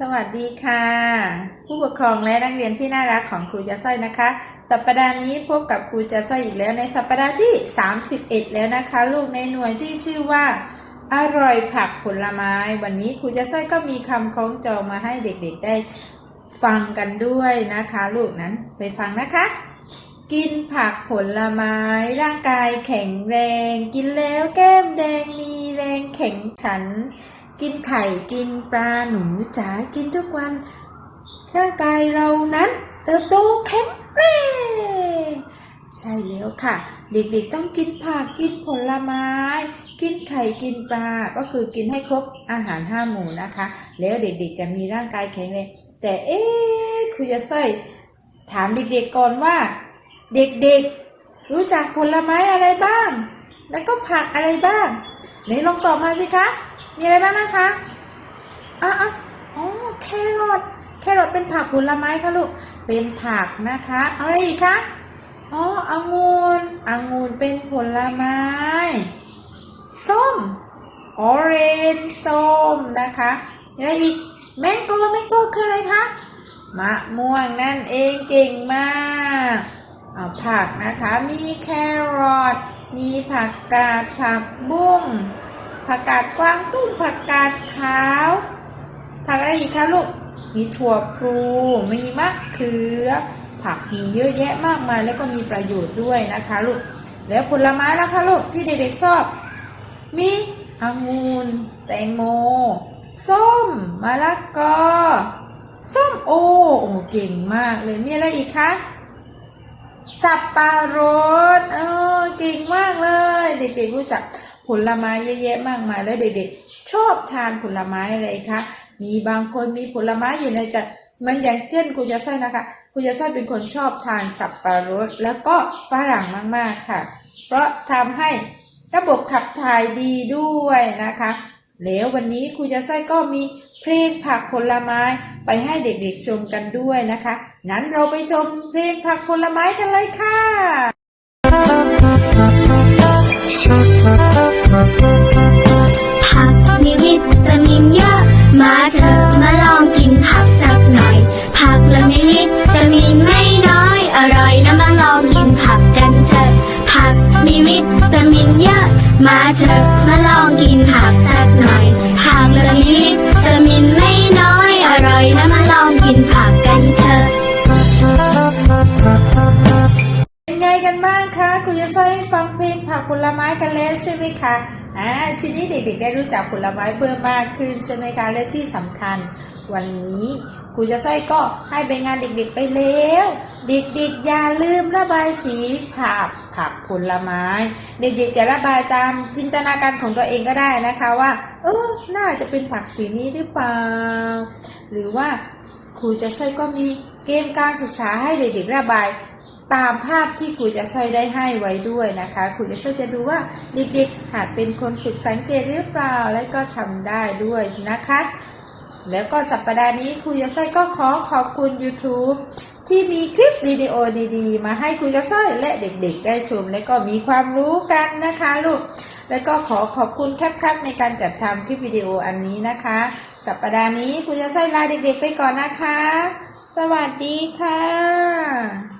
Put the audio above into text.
สวัสดีค่ะ ผู้ปกครองและนักเรียนที่น่ารักของครูจะสร้อยนะคะ สัปดาห์นี้พบกับครูจะสร้อยอีกแล้วในสัปดาห์ที่ 31 แล้วนะคะ ลูกในหน่วยที่ชื่อว่า อร่อยผักผลไม้ วันนี้ครูจะสร้อยก็มีคำคล้องจองมาให้เด็กๆได้ฟังกันด้วยนะคะ ลูกนั้นไปฟังนะคะ กินผักผลไม้ ร่างกายแข็งแรง กินแล้วแก้มแดงมีแรงแข็งขัน กินไข่กินปลาหนูจ๋ากินทุกวัน ร่างกายเรานั้นเติบโตแข็งแรงใช่แล้วค่ะ เด็กๆต้องกินผักกินผลไม้ กินไข่กินปลาก็คือกินให้ครบอาหารห้าหมู่นะคะ แล้วเด็กๆจะมีร่างกายแข็งแรงแต่เอ๊ะครูจะสร้อยถามเด็กๆก่อนว่า เด็กๆรู้จักผลไม้อะไรบ้าง แล้วก็ผักอะไรบ้างไหนลองตอบมาสิคะ มีอะไรบ้างนะคะอะอะอ๋อแครอทแครอทเป็นผักผลไม้ค่ะลูก เป็นผักนะคะ เอาอะไรอีกคะอ๋อองุ่นองุ่นเป็นผลไม้ ส้มออเรนจ์ส้มนะคะอะไรอีกแมงโก้แมงโก้คืออะไรคะมะม่วงนั่นเองเก่งมากเอาผักนะคะ มีแครอทมีผักกาดผักบุ้ง ผักกาดกวางตุ้งผักกาดขาว ผักอะไรอีกคะลูก มีถั่วพลูมีมะเขือ ผักมีเยอะแยะมากมายแล้วก็มีประโยชน์ด้วยนะคะลูก แล้วผลไม้ล่ะคะลูกที่เด็กๆชอบ มีองุ่นแตงโม ส้มมะละกอ ส้มโอ โอ้เก่งมากเลย มีอะไรอีกคะสับปะรด เออ เก่งมากเลย เด็กๆรู้จัก ผลไม้เยอะแยะมากมายแล้วเด็กๆ ชอบทานผลไม้อะไรคะมีบางคนมีผลไม้อยู่ในจเหมันอย่างเช่นครูจะสร้อยนะคะครูจะสร้อยเป็นคนชอบทานสับปะรดแล้วก็ฝรั่งมากๆค่ะ เพราะทำให้ระบบขับถ่ายดีด้วยนะคะแล้ววันนี้ครูจะสร้อยก็มีเพลงผักผลไม้ไปให้เด็กๆชมกันด้วยนะคะนั้นเราไปชมเพลงผักผลไม้กันเลยค่ะ มาเถอะมาลองกินผักสักหน่อย ผักและมีวิตามินไม่น้อย อร่อยนะมาลองกินผักกันเถอะเป็นไงกันบ้างคะครูจะให้ฟังเพลงผักผลไม้กันแล้วใช่ไหมคะอ่าทีนี้เด็กๆได้รู้จักผลไม้เพิ่มมากขึ้นใช่ไหมคะและที่สำคัญ วันนี้ครูจะใสร้อยก็ให้ไปงานเด็กๆไปแล้ว เด็กๆอย่าลืมระบายสีผัก ผักผลไม้ เด็กๆจะระบายตามจินตนาการของตัวเองก็ได้นะคะว่า เออน่าจะเป็นผักสีนี้หรือเปล่า หรือว่าครูจะสร้ก็มีเกมการศึกษาให้เด็กๆระบายตามภาพที่ครูจะสร้ได้ให้ไว้ด้วยนะคะครูจะสร้อยจะดูว่าเด็กๆหากเป็นคนฝึกสังเกตหรือเปล่า และก็ทำได้ด้วยนะคะ แล้วก็สัปดาห์นี้ครูจะสร้ก็ขอขอบคุณ YouTube ที่มีคลิปวิดีโอดีๆ มาให้ครูจะสร้อยและเด็กๆ ได้ชม และก็มีความรู้กันนะคะลูก และก็ขอขอบคุณแคปคับในการจัดทำคลิปวิดีโออันนี้นะคะ สัปดาห์นี้คุณจะสร้อยลาเด็กๆไปก่อนนะคะ สวัสดีค่ะ